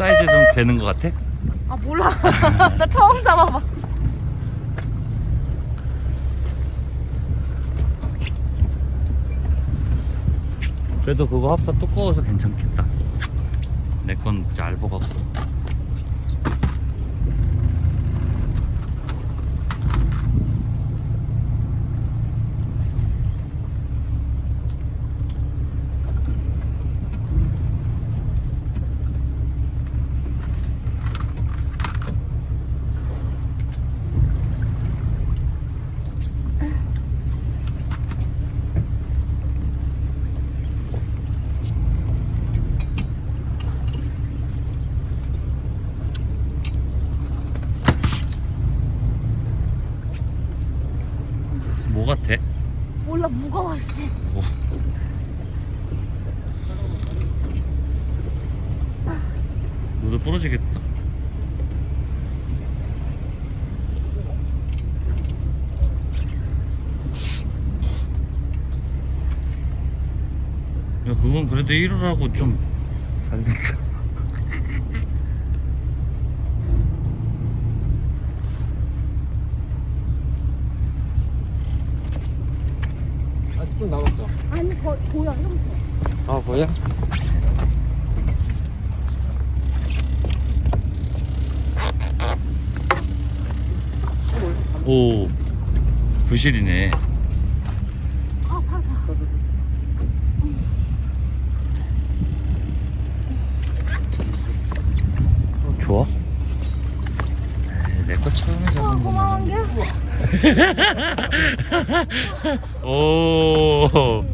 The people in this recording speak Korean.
사이즈 좀 되는 것 같아? 아 몰라 나 처음 잡아봐 그래도 그거 합사 두꺼워서 괜찮겠다. 내 건 얇아갖고. 뭐 같아? 몰라 무거워 씨 뭐. 너도 부러지겠다. 야, 그건 그래도 1호라고 좀 잘 됐다. 분 남았죠? 아니 거, 보여 이러면서 아 뭐야? 오, 부실이네. 아 팔, 팔. 좋아? 내거 처음에 아 잡은 게. 오